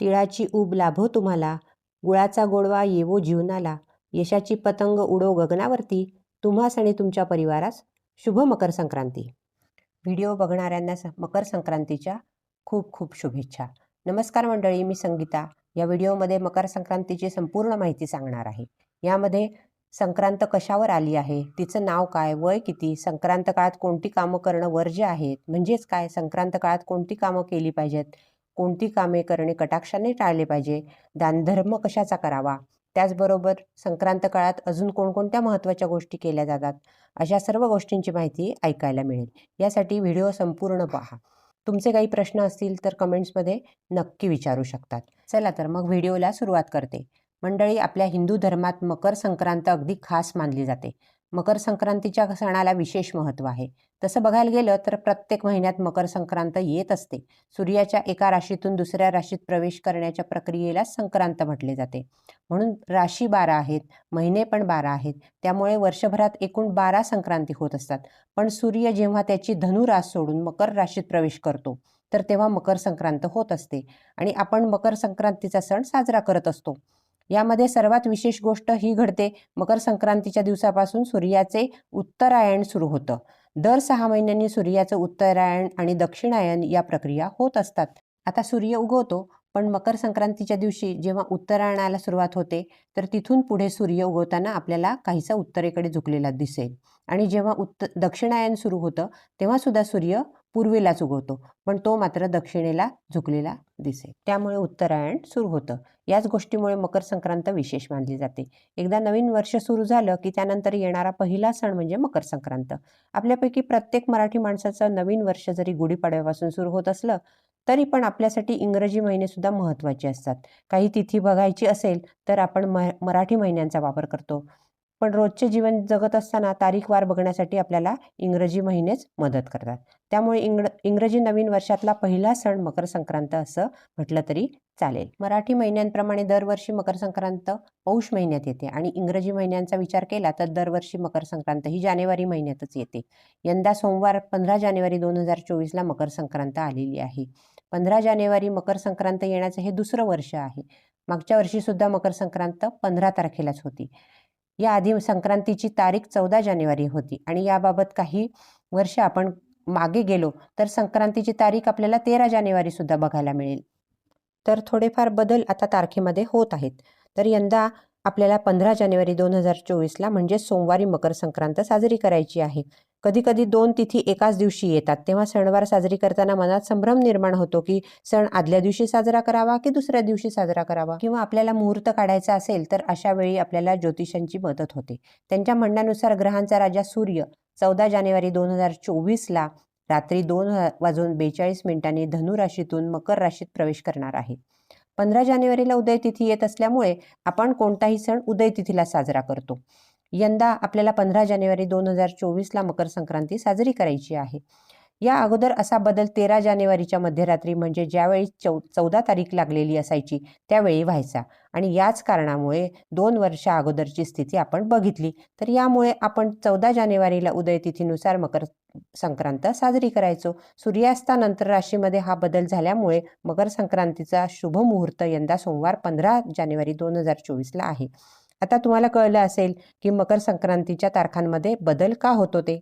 तिळाची ऊब लाभो तुम्हाला गुळाचा गोडवा येवो जीवनाला यशाची पतंग उडो गगनावरती तुम्हास आणि तुमच्या परिवारास शुभ मकर संक्रांती. व्हिडिओ बघणाऱ्यांना स- मकर संक्रांतीच्या खूप खूप शुभेच्छा. नमस्कार मंडळी मी संगीता. या व्हिडिओमध्ये मकर संक्रांतीची संपूर्ण माहिती सांगणार आहे. यामध्ये संक्रांत कशावर आली आहे तिचं नाव काय वय किती संक्रांत काळात कोणती कामं करणं वर्ज्य आहेत म्हणजेच काय संक्रांत काळात कोणती कामं केली पाहिजेत कोणती कामे करणे कटाक्षाने टाळले पाहिजे? दानधर्म कशाचा करावा? त्याचबरोबर संक्रांत काळात अजून कोणकोणत्या महत्त्वाच्या गोष्टी केल्या जातात? अशा सर्व गोष्टींची माहिती ऐकायला मिळेल. यासाठी व्हिडिओ संपूर्ण पहा. तुमचे काही प्रश्न असतील तर कमेंट्समध्ये नक्की विचारू शकतात. चला तर मग व्हिडिओला सुरुवात करते. मंडळी आपल्या हिंदू धर्मात मकर संक्रांत अगदी खास मानली जाते. मकर संक्रांतीच्या सणाला विशेष महत्त्व आहे. तसं बघायला गेलं तर प्रत्येक महिन्यात मकर संक्रांत येत असते. सूर्याच्या एका राशीतून दुसऱ्या राशीत प्रवेश करण्याच्या प्रक्रियेला संक्रांत म्हटले जाते. म्हणून राशी बारा आहेत महिने पण बारा आहेत त्यामुळे वर्षभरात एकूण बारा संक्रांती होत असतात. पण सूर्य जेव्हा त्याची धनुरास सोडून मकर राशीत प्रवेश करतो तर तेव्हा मकर संक्रांत होत असते आणि आपण मकर संक्रांतीचा सण साजरा करत असतो. यामध्ये सर्वात विशेष गोष्ट ही घडते. मकर संक्रांतीच्या दिवसापासून सूर्याचे उत्तरायण सुरू होतं. दर सहा महिन्यांनी सूर्याचं उत्तरायण आणि दक्षिणायन या प्रक्रिया होत असतात. आता सूर्य उगवतो पण मकर संक्रांतीच्या दिवशी जेव्हा उत्तरायणाला सुरुवात होते तर तिथून पुढे सूर्य उगवताना आपल्याला काहीसा उत्तरेकडे झुकलेला दिसेल. आणि जेव्हा उत्त दक्षिणायन सुरू होतं तेव्हा सुद्धा सूर्य पूर्वेलाच उगवतो पण तो मात्र दक्षिणेला झुकलेला दिसेल. त्यामुळे उत्तरायण सुरू होतं. याच गोष्टीमुळे मकर संक्रांत विशेष मानली जाते. एकदा नवीन वर्ष सुरू झालं की त्यानंतर येणारा पहिला सण म्हणजे मकर संक्रांत. आपल्यापैकी प्रत्येक मराठी माणसाचं नवीन वर्ष जरी गुढीपाडव्यापासून सुरू होत असलं तरी पण आपल्यासाठी इंग्रजी महिनेसुद्धा महत्त्वाचे असतात. काही तिथी बघायची असेल तर आपण म मराठी महिन्यांचा वापर करतो. पण रोजचे जीवन जगत असताना तारीखवार बघण्यासाठी आपल्याला इंग्रजी महिनेच मदत करतात. त्यामुळे इंग्र इंग्रजी नवीन वर्षातला पहिला सण मकर संक्रांत असं म्हटलं तरी चालेल. मराठी महिन्यांप्रमाणे दरवर्षी मकर संक्रांत पौष महिन्यात येते आणि इंग्रजी महिन्यांचा विचार केला तर दरवर्षी मकर संक्रांत ही जानेवारी महिन्यातच येते. यंदा सोमवार पंधरा जानेवारी दोन हजार चोवीसला मकर संक्रांत आलेली आहे. पंधरा जानेवारी मकर संक्रांत येण्याचं हे दुसरं वर्ष आहे. मागच्या वर्षीसुद्धा मकर संक्रांत पंधरा तारखेलाच होती. या आधी संक्रांतीची तारीख चौदा जानेवारी होती आणि याबाबत काही वर्ष आपण मागे गेलो तर संक्रांतीची तारीख आपल्याला तेरा जानेवारीसुद्धा बघायला मिळेल. तर थोडेफार बदल आता तारखेमध्ये होत आहेत. तर यंदा आपल्याला पंधरा जानेवारी दोन हजार चोवीसला म्हणजे सोमवारी मकर संक्रांत साजरी करायची आहे. कधी कधी दोन तिथी एकाच दिवशी येतात. तेव्हा सणवार साजरी करताना मनात संभ्रम निर्माण होतो की सण आदल्या दिवशी साजरा करावा की दुसऱ्या दिवशी साजरा करावा? किंवा आपल्याला मुहूर्त काढायचा असेल तर अशा वेळी आपल्याला ज्योतिषांची मदत होते. त्यांच्या म्हणण्यानुसार ग्रहांचा राजा सूर्य चौदा जानेवारी दोन हजार चोवीसला रात्री दोन वाजून बेचाळीस मिनिटांनी धनुराशीतून मकर राशीत प्रवेश करणार आहे. पंधरा जानेवारीला उदयतिथी येत असल्यामुळे आपण कोणताही सण उदयतिथीला साजरा करतो. यंदा आपल्याला पंधरा जानेवारी दोन हजार चोवीसला मकर संक्रांती साजरी करायची आहे. या अगोदर असा बदल तेरा जानेवारीच्या मध्यरात्री म्हणजे ज्यावेळी चौ चौदा तारीख लागलेली असायची त्यावेळी व्हायचा. आणि याच कारणामुळे दोन वर्षा अगोदरची स्थिती आपण बघितली. तर यामुळे आपण चौदा जानेवारीला उदयतिथीनुसार मकर संक्रांत साजरी करायचो. सूर्यास्तानंतर राशीमध्ये हा बदल झाल्यामुळे मकर संक्रांतीचा शुभ मुहूर्त यंदा सोमवार पंधरा जानेवारी दोन हजार चोवीसला आहे. आता तुम्हाला कळलं असेल की मकर संक्रांतीच्या तारखांमध्ये बदल का होतो ते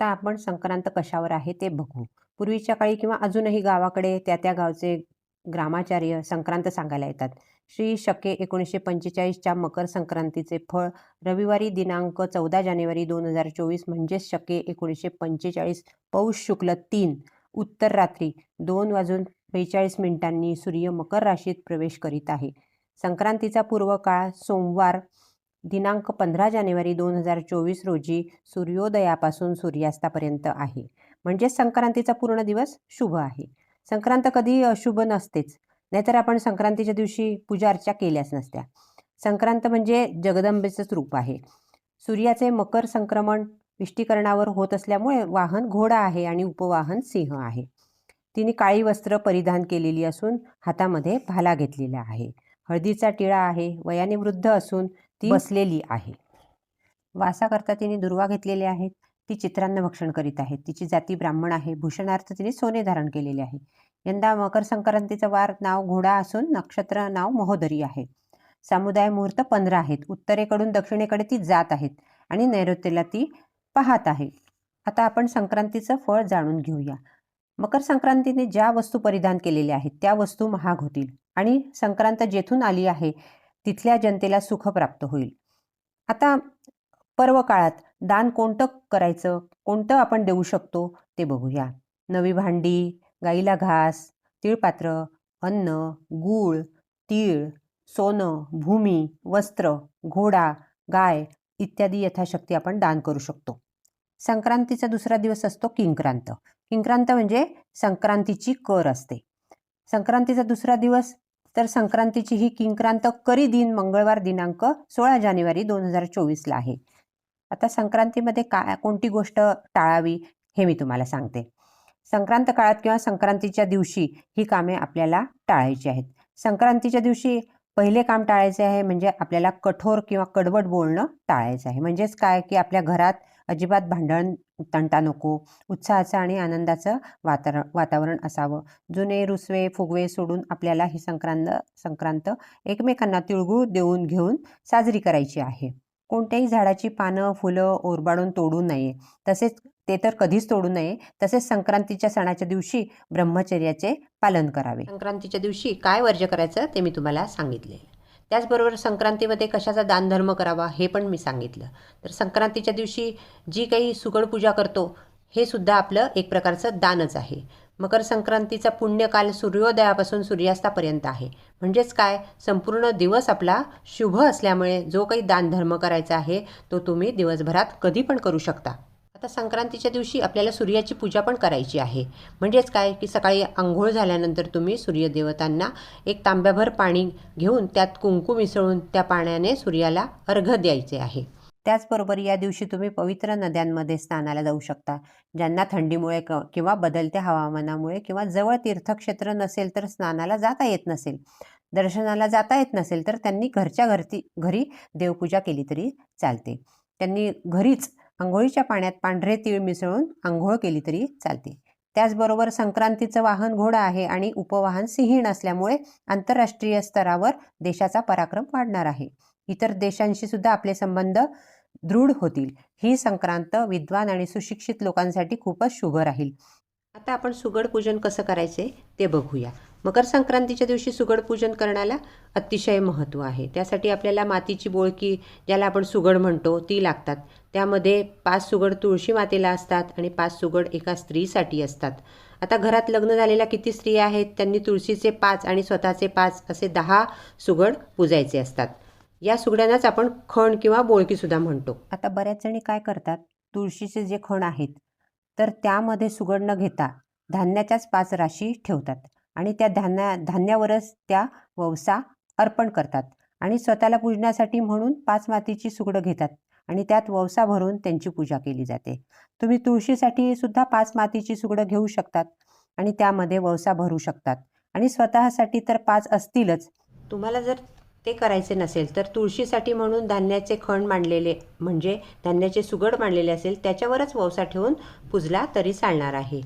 आता आपण संक्रांत कशावर आहे ते बघू. पूर्वीच्या काळी किंवा अजूनही गावाकडे त्या त्या गावचे ग्रामाचार्य संक्रांत सांगायला येतात. श्री शके एकोणीसशे पंचेचाळीसच्या मकर संक्रांतीचे फळ रविवारी दिनांक चौदा जानेवारी दोन हजार चोवीस म्हणजेच शके एकोणीसशे पंचेचाळीस पौष शुक्ल तीन उत्तर रात्री दोन वाजून बेचाळीस मिनिटांनी सूर्य मकर राशीत प्रवेश करीत आहे. संक्रांतीचा पूर्व काळ सोमवार दिनांक पंधरा जानेवारी दोन हजार चोवीस रोजी सूर्योदयापासून सूर्यास्तापर्यंत आहे. म्हणजेच संक्रांतीचा पूर्ण दिवस शुभ आहे. संक्रांत कधी अशुभ नसतेच नाहीतर आपण संक्रांतीच्या दिवशी पूजा अर्चा केल्याच नसत्या. संक्रांत म्हणजे जगदंबेचंच रूप आहे. सूर्याचे मकर संक्रमण विष्टीकरणावर होत असल्यामुळे वाहन घोडा आहे आणि उपवाहन सिंह आहे. तिने काळी वस्त्र परिधान केलेली असून हातामध्ये भाला घेतलेला आहे. हळदीचा टिळा आहे वयाने वृद्ध असून ती बसलेली आहे. वासाकरता तिने दुर्वा घेतलेले आहेत. ती चित्रांना भक्षण करीत आहे तिची जाती ब्राह्मण आहे. भूषणार्थ तिने सोने धारण केलेले आहे. यंदा मकर संक्रांतीचं वार नाव घोडा असून नक्षत्र नाव महोदरी आहे. समुदाय मुहूर्त पंधरा आहेत. उत्तरेकडून दक्षिणेकडे ती जात आहेत आणि नैऋत्येला ती पाहत आहे. आता आपण संक्रांतीचं फळ जाणून घेऊया. मकर संक्रांतीने ज्या वस्तू परिधान केलेल्या आहेत त्या वस्तू महाग होतील. आणि संक्रांत जेथून आली आहे तिथल्या जनतेला सुख प्राप्त होईल. आता पर्व काळात दान कोणतं करायचं कोणतं आपण देऊ शकतो ते बघूया. नवी भांडी गाईला घास तिळपात्र अन्न गूळ तीळ सोनं भूमी वस्त्र घोडा गाय इत्यादी यथाशक्ती आपण दान करू शकतो. संक्रांतीचा दुसरा दिवस असतो किंक्रांत. किंक्रांत म्हणजे संक्रांतीची कर असते. संक्रांतीचा दुसरा दिवस तर संक्रांतीची ही किंक्रांत करी दिन मंगळवार दिनांक सोळा जानेवारी दोन हजार चोवीसला आहे. आता संक्रांतीमध्ये काय कोणती गोष्ट टाळावी हे मी तुम्हाला सांगते. संक्रांत काळात किंवा संक्रांतीच्या दिवशी ही कामे आपल्याला टाळायची आहेत. संक्रांतीच्या दिवशी पहिले काम टाळायचे आहे म्हणजे आपल्याला कठोर किंवा कडवट बोलणं टाळायचं आहे. म्हणजेच काय की आपल्या घरात अजिबात भांडण तंटा नको. उत्साहाचं आणि आनंदाचं वातावरण वातावरण असावं. जुने रुसवे फुगवे सोडून आपल्याला ही संक्रांत संक्रांत एकमेकांना तिळगुळ देऊन घेऊन साजरी करायची आहे. कोणत्याही झाडाची पानं फुलं ओरबाडून तोडू नये. तसेच ते तर कधीच तोडू नये. तसेच संक्रांतीच्या सणाच्या दिवशी ब्रह्मचर्याचे पालन करावे. संक्रांतीच्या दिवशी काय वर्ज्य करायचं ते मी तुम्हाला सांगितले त्याचबरोबर संक्रांतीमध्ये कशाचा दानधर्म करावा हे पण मी सांगितलं. तर संक्रांतीच्या दिवशी जी काही सुगड पूजा करतो हे सुद्धा आपलं एक प्रकारचं दानच आहे. मकर संक्रांतीचा पुण्यकाल सूर्योदयापासून सूर्यास्तापर्यंत आहे. म्हणजेच काय? संपूर्ण दिवस आपला शुभ असल्यामुळे जो काही दानधर्म करायचा आहे तो तुम्ही दिवसभरात कधी पण करू शकता. आता संक्रांतीच्या दिवशी आपल्याला सूर्याची पूजा पण करायची आहे. म्हणजेच काय? की सकाळी आंघोळ झाल्यानंतर तुम्ही सूर्यदेवतांना एक तांब्याभर पाणी घेऊन त्यात कुंकू मिसळून त्या पाण्याने सूर्याला अर्घ द्यायचे आहे. त्याचबरोबर या दिवशी तुम्ही पवित्र नद्यांमध्ये स्नानाला जाऊ शकता. ज्यांना थंडीमुळे क किंवा बदलत्या हवामानामुळे किंवा जवळ तीर्थक्षेत्र नसेल तर स्नानाला जाता येत नसेल. दर्शनाला जाता येत नसेल तर त्यांनी घरच्या घरती घरी देवपूजा केली तरी चालते. त्यांनी घरीच आंघोळीच्या पाण्यात पांढरे तीळ मिसळून आंघोळ केली तरी चालते. त्याचबरोबर संक्रांतीचं वाहन घोडा आहे आणि उपवाहन सिंहीण असल्यामुळे आंतरराष्ट्रीय स्तरावर देशाचा पराक्रम वाढणार आहे. इतर देशांशी सुद्धा आपले संबंध दृढ होतील. ही संक्रांत विद्वान आणि सुशिक्षित लोकांसाठी खूपच शुभ राहील. आता आपण सुगड पूजन कसं करायचे ते बघूया. मकर संक्रांतीच्या दिवशी सुगड पूजन करण्याला अतिशय महत्त्व आहे. त्यासाठी आपल्याला मातीची बोळकी ज्याला आपण सुगड म्हणतो ती लागतात. त्यामध्ये पाच सुगड तुळशी मातेला असतात आणि पाच सुगड एका स्त्रीसाठी असतात. आता घरात लग्न झालेल्या किती स्त्रिया आहेत त्यांनी तुळशीचे पाच आणि स्वतःचे पाच असे दहा सुगड पूजायचे असतात. या सुगड्यांनाच आपण खण किंवा बोळकीसुद्धा म्हणतो. आता बऱ्याच जणी काय करतात तुळशीचे जे खण आहेत तर त्यामध्ये सुगड न घेता धान्याच्याच पाच राशी ठेवतात. आणि त्या धान्या धान्यावरच त्या ववसा अर्पण करतात. आणि स्वतःला पूजण्यासाठी म्हणून पाच मातीची सुगडं घेतात आणि त्यात ववसा भरून त्यांची पूजा केली जाते. तुम्ही तुळशीसाठी सुद्धा पाच मातीची सुगडं घेऊ शकतात आणि त्यामध्ये ववसा भरू शकतात. आणि स्वतःसाठी तर पाच असतीलच. तुम्हाला जर ते करायचे नसेल तर तुळशीसाठी म्हणून धान्याचे खण मांडलेले म्हणजे धान्याचे सुगड मांडलेले असेल त्याच्यावरच ववसा ठेवून पूजला तरी चालणार आहे.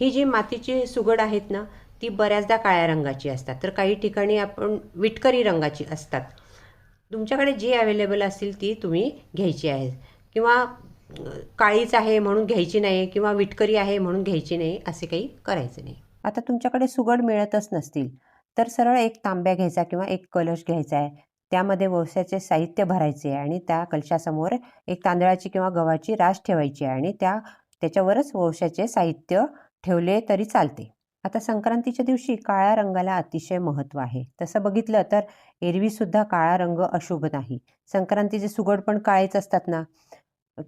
ही जी मातीची सुगड आहेत ना ती बऱ्याचदा काळ्या रंगाची असतात. तर काही ठिकाणी आपण विटकरी रंगाची असतात. तुमच्याकडे जी अवेलेबल असतील ती तुम्ही घ्यायची आहे. किंवा काळीच आहे म्हणून घ्यायची नाही किंवा विटकरी आहे म्हणून घ्यायची नाही असे काही करायचे नाही. आता तुमच्याकडे सुगड मिळतच नसतील. तर सरळ एक तांब्या घ्यायचा किंवा एक कलश घ्यायचा आहे. त्यामध्ये ववसाचे साहित्य भरायचे आहे आणि त्या कलशासमोर एक तांदळाची किंवा गव्हाची रास ठेवायची आहे आणि त्या त्याच्यावरच ववसाचे साहित्य ठेवले तरी चालते. आता संक्रांतीच्या दिवशी काळ्या रंगाला अतिशय महत्त्व आहे. तसं बघितलं तर एरवीसुद्धा काळा रंग अशुभ नाही. संक्रांतीचे सुगड पण काळेच असतात ना?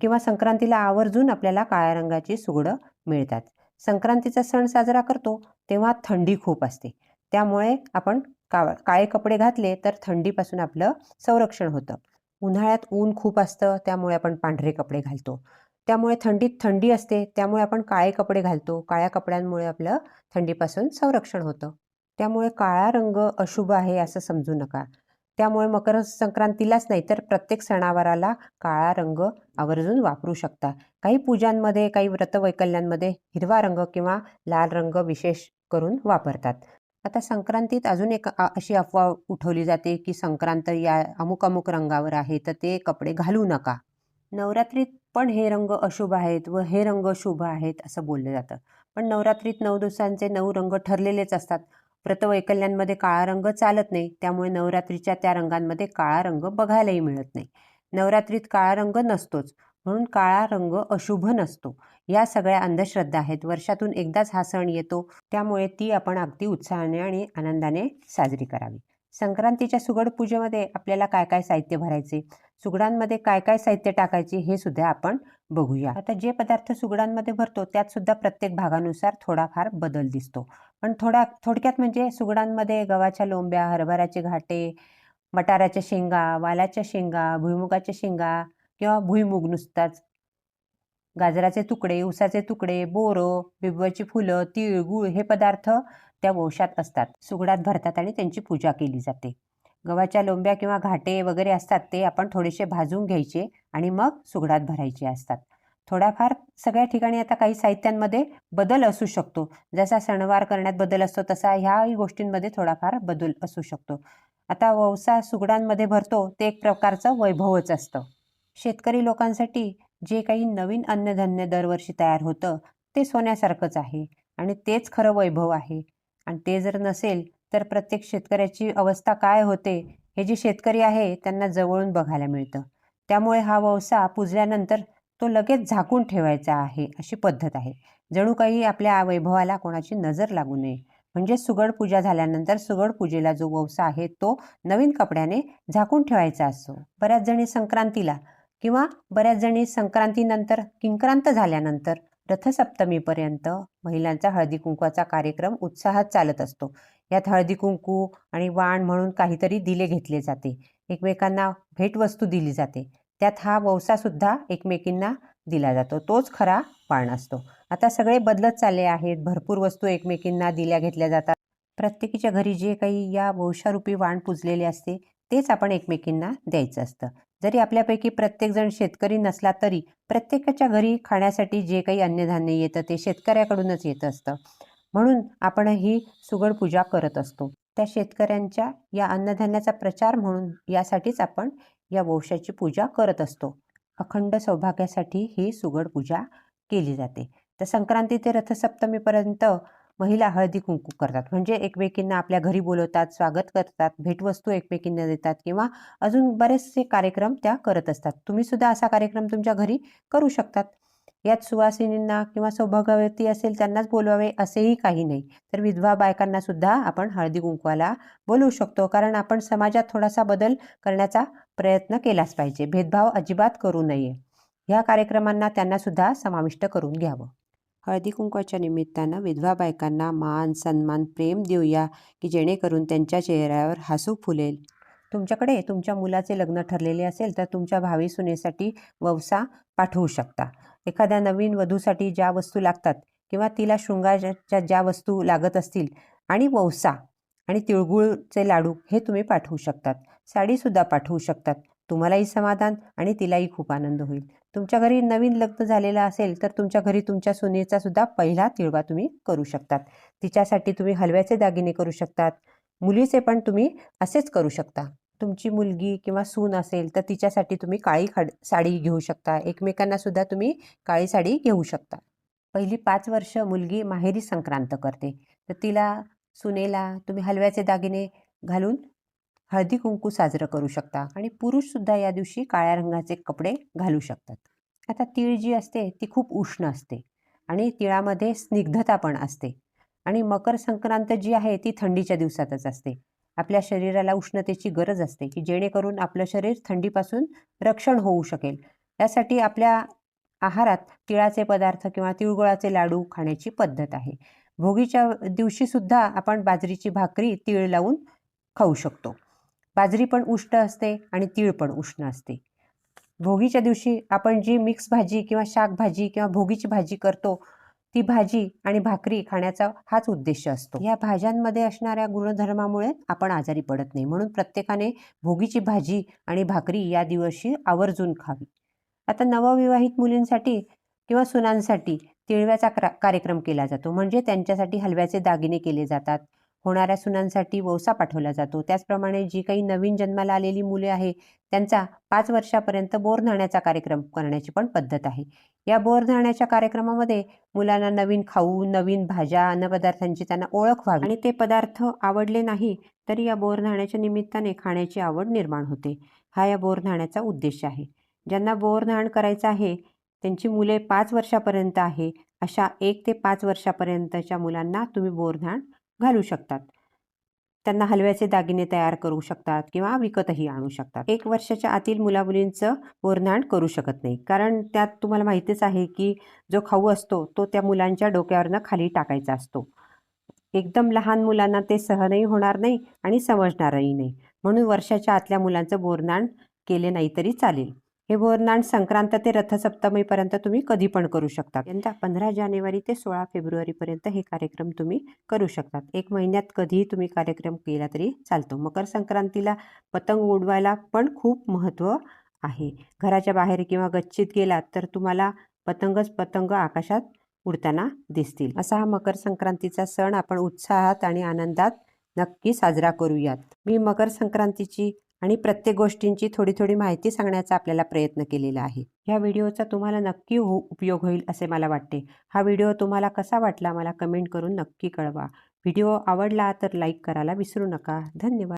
किंवा संक्रांतीला आवर्जून आपल्याला काळ्या रंगाची सुगडं मिळतात. संक्रांतीचा सण साजरा करतो तेव्हा थंडी खूप असते. त्यामुळे आपण का काळे कपडे घातले तर थंडीपासून आपलं संरक्षण होतं. उन्हाळ्यात ऊन खूप असतं त्यामुळे आपण पांढरे कपडे घालतो. त्यामुळे थंडीत थंडी असते त्यामुळे आपण काळे कपडे घालतो. काळ्या कपड्यांमुळे आपलं थंडीपासून संरक्षण होतं. त्यामुळे काळा रंग अशुभ आहे असं समजू नका. त्यामुळे मकर संक्रांतीलाच नाही तर प्रत्येक सणावाराला काळा रंग आवर्जून वापरू शकता. काही पूजांमध्ये काही व्रतवैकल्यांमध्ये हिरवा रंग किंवा लाल रंग विशेष करून वापरतात. आता संक्रांतीत अजून एक अशी अफवा उठवली जाते की संक्रांत या अमुक अमुक रंगावर आहे तर ते कपडे घालू नका. नवरात्रीत पण हे रंग अशुभ आहेत व हे रंग शुभ आहेत असं बोललं जातं. पण नवरात्रीत नऊ दिवसांचे नऊ रंग ठरलेलेच असतात. व्रतवैकल्यांमध्ये काळा रंग चालत नाही त्यामुळे नवरात्रीच्या त्या रंगांमध्ये काळा रंग बघायलाही मिळत नाही. नवरात्रीत काळा रंग नसतोच म्हणून काळा रंग अशुभ नसतो. या सगळ्या अंधश्रद्धा आहेत. वर्षातून एकदाच हा सण येतो त्यामुळे ती आपण अगदी उत्साहाने आणि आनंदाने साजरी करावी. संक्रांतीच्या सुगड पूजेमध्ये आपल्याला काय काय साहित्य भरायचे? सुगडांमध्ये काय काय साहित्य टाकायचे हे सुद्धा आपण बघूया. आता जे पदार्थ सुगडांमध्ये भरतो त्यात सुद्धा प्रत्येक भागानुसार थोडाफार बदल दिसतो. पण थोडा थोडक्यात म्हणजे सुगडांमध्ये गव्हाच्या लोंब्या हरभऱ्याचे घाटे मटाराच्या शेंगा वालाच्या शेंगा भुईमुगाच्या शेंगा किंवा भुईमुग नुसताच गाजराचे तुकडे उसाचे तुकडे बोरं बिबवाची फुलं तीळ गुळ हे पदार्थ त्या वंशात असतात. सुगडात भरतात आणि त्यांची पूजा केली जाते. गव्हाच्या लोंब्या किंवा घाटे वगैरे असतात ते आपण थोडेसे भाजून घ्यायचे आणि मग सुगडात भरायचे असतात. थोडाफार सगळ्या ठिकाणी आता काही साहित्यांमध्ये बदल असू शकतो. जसा सणवार करण्यात बदल असतो तसा ह्याही गोष्टींमध्ये थोडाफार बदल असू शकतो. आता ववसा सुगडांमध्ये भरतो ते एक प्रकारचं वैभवच असतं. शेतकरी लोकांसाठी जे काही नवीन अन्नधान्य दरवर्षी तयार होतं ते सोन्यासारखंच आहे आणि तेच खरं वैभव आहे. आणि ते जर नसेल तर प्रत्येक शेतकऱ्याची अवस्था काय होते हे जे शेतकरी आहे त्यांना जवळून बघायला मिळतं. त्यामुळे हा ववसा पुजल्यानंतर तो लगेच झाकून ठेवायचा आहे अशी पद्धत आहे. जणू काही आपल्या वैभवाला कोणाची नजर लागू नये. म्हणजे सुगड पूजा झाल्यानंतर सुगड पूजेला जो ववसा आहे तो नवीन कपड्याने झाकून ठेवायचा असतो. बऱ्याच जणी संक्रांतीला किंवा बऱ्याच जणी संक्रांतीनंतर किंक्रांत झाल्यानंतर रथसप्तमीपर्यंत महिलांचा हळदी कुंकवाचा कार्यक्रम उत्साहात चालत असतो. यात हळदी कुंकू आणि वाण म्हणून काहीतरी दिले घेतले जाते. एकमेकांना भेटवस्तू दिली जाते. त्यात हा ववसासुद्धा एकमेकींना दिला जातो. तोच खरा वाण असतो. आता सगळे बदलत चालले आहेत. भरपूर वस्तू एकमेकींना दिल्या घेतल्या जातात. प्रत्येकीच्या घरी जे काही या वंशारूपी वाण पुजलेले असते तेच आपण एकमेकींना द्यायचं असतं. जरी आपल्यापैकी प्रत्येकजण शेतकरी नसला तरी प्रत्येकाच्या घरी खाण्यासाठी जे काही अन्नधान्य येतं ते शेतकऱ्याकडूनच येत असतं. म्हणून आपण ही सुगड पूजा करत असतो. त्या शेतकऱ्यांच्या या अन्नधान्याचा प्रचार म्हणून यासाठीच आपण या वंशाची पूजा करत असतो. अखंड सौभाग्यासाठी ही सुगड पूजा केली जाते. तर संक्रांती ते रथसप्तमीपर्यंत महिला हळदी कुंकू करतात. म्हणजे एकमेकींना आपल्या घरी बोलवतात स्वागत करतात भेटवस्तू एकमेकींना देतात किंवा अजून बरेचसे कार्यक्रम त्या करत असतात. तुम्ही सुद्धा असा कार्यक्रम तुमच्या घरी करू शकतात. यात सुवासिनींना किंवा सौभाग्यवती असेल त्यांनाच बोलवावे असेही काही नाही. तर विधवा बायकांना सुद्धा आपण हळदी कुंकवाला बोलवू शकतो. कारण आपण समाजात थोडासा बदल करण्याचा प्रयत्न केलाच पाहिजे. भेदभाव अजिबात करू नये. ह्या कार्यक्रमांना त्यांना सुद्धा समाविष्ट करून घ्यावं. हळदी कुंकवाच्या निमित्तानं विधवा बायकांना मान सन्मान प्रेम देऊया की जेणेकरून त्यांच्या चेहऱ्यावर हसू फुलेल. तुमच्याकडे तुमच्या मुलाचे लग्न ठरलेले असेल तर तुमच्या भावी सुनेसाठी ववसा पाठवू शकता. एखाद्या नवीन वधूसाठी ज्या वस्तू लागतात किंवा तिला शृंगाराच्या ज्या वस्तू लागत असतील आणि ववसा आणि तिळगुळचे लाडू हे तुम्ही पाठवू शकतात. साडीसुद्धा पाठवू शकतात. तुम्हालाही समाधान आणि तिलाही खूप आनंद होईल. तुमच्या घरी नवीन लग्न झालेलं असेल तर तुमच्या घरी तुमच्या सुनेचा सुद्धा पहिला तिळवा तुम्ही करू शकतात. तिच्यासाठी तुम्ही हलव्याचे दागिने करू शकतात. मुलीचे पण तुम्ही असेच करू शकता. तुमची मुलगी किंवा सून असेल तर तिच्यासाठी तुम्ही काळी खाड साडी घेऊ शकता. एकमेकांना सुद्धा तुम्ही काळी साडी घेऊ शकता. पहिली पाच वर्ष मुलगी माहेरी संक्रांत करते. तर तिला सुनेला तुम्ही हलव्याचे दागिने घालून हळदी कुंकू साजरं करू शकता आणि पुरुषसुद्धा या दिवशी काळ्या रंगाचे कपडे घालू शकतात. आता तीळ जी असते ती खूप उष्ण असते आणि तिळामध्ये स्निग्धता पण असते आणि मकर संक्रांत जी आहे ती थंडीच्या दिवसातच असते. आपल्या शरीराला उष्णतेची गरज असते की जेणेकरून आपलं शरीर थंडीपासून रक्षण होऊ शकेल. यासाठी आपल्या आहारात तिळाचे पदार्थ किंवा तिळगुळाचे लाडू खाण्याची पद्धत आहे. भोगीच्या दिवशीसुद्धा आपण बाजरीची भाकरी तीळ लावून खाऊ शकतो. बाजरी पण उष्ण असते आणि तीळ पण उष्ण असते. भोगीच्या दिवशी आपण जी मिक्स भाजी किंवा शाकभाजी किंवा भोगीची भाजी करतो ती भाजी आणि भाकरी खाण्याचा हाच उद्देश असतो. या भाज्यांमध्ये असणाऱ्या गुणधर्मामुळे आपण आजारी पडत नाही. म्हणून प्रत्येकाने भोगीची भाजी आणि भाकरी या दिवशी आवर्जून खावी. आता नवविवाहित मुलींसाठी किंवा सुनांसाठी तिळव्याचा क्रा कार्यक्रम केला जातो. म्हणजे त्यांच्यासाठी हलव्याचे दागिने केले जातात. होणाऱ्या सुनांसाठी वौसा पाठवला जातो. त्याचप्रमाणे जी काही नवीन जन्माला आलेली मुले आहे त्यांचा पाच वर्षापर्यंत बोर कार्यक्रम करण्याची पण पद्धत आहे. या बोर न्हाण्याच्या कार्यक्रमामध्ये मुलांना नवीन खाऊ नवीन भाज्या अन्नपदार्थांची त्यांना ओळख व्हावी. आणि ते पदार्थ आवडले नाही तरी या बोरधाण्याच्या निमित्ताने खाण्याची आवड निर्माण होते. हा या बोर उद्देश आहे. ज्यांना बोर धाण करायचं आहे त्यांची मुले पाच वर्षापर्यंत आहे अशा एक ते पाच वर्षापर्यंतच्या मुलांना तुम्ही बोरधाण घालू शकतात. त्यांना हलव्याचे दागिने तयार करू शकतात किंवा विकतही आणू शकतात. एक वर्षाच्या आतील मुलामुलींचं बोरन्हाण करू शकत नाही. कारण त्यात तुम्हाला माहितीच आहे की जो खाऊ असतो तो त्या मुलांच्या डोक्यावरनं खाली टाकायचा असतो. एकदम लहान मुलांना ते सहनही होणार नाही आणि समजणारही नाही. म्हणून वर्षाच्या आतल्या मुलांचं बोरनाण केले नाही तरी चालेल. हे बोरनाण संक्रांत ते रथसप्तमीपर्यंत तुम्ही कधी पण करू शकता. यंदा पंधरा जानेवारी ते सोळा फेब्रुवारीपर्यंत हे कार्यक्रम तुम्ही करू शकतात. एक महिन्यात कधीही तुम्ही कार्यक्रम केला तरी चालतो. मकर संक्रांतीला पतंग उडवायला पण खूप महत्त्व आहे. घराच्या बाहेर किंवा गच्चीत गेलात तर तुम्हाला पतंगच पतंग आकाशात उडताना दिसतील. असा हा मकर संक्रांतीचा सण आपण उत्साहात आणि आनंदात नक्की साजरा करूयात. मी मकर संक्रांतीची आणि प्रत्येक गोष्टींची थोडी थोडी माहिती सांगण्याचा आपल्याला प्रयत्न केलेला आहे. ह्या व्हिडिओचा तुम्हाला नक्की हो उपयोग होईल असे मला वाटते. हा व्हिडिओ तुम्हाला कसा वाटला मला कमेंट करून नक्की कळवा. व्हिडिओ आवडला तर लाईक करायला विसरू नका. धन्यवाद.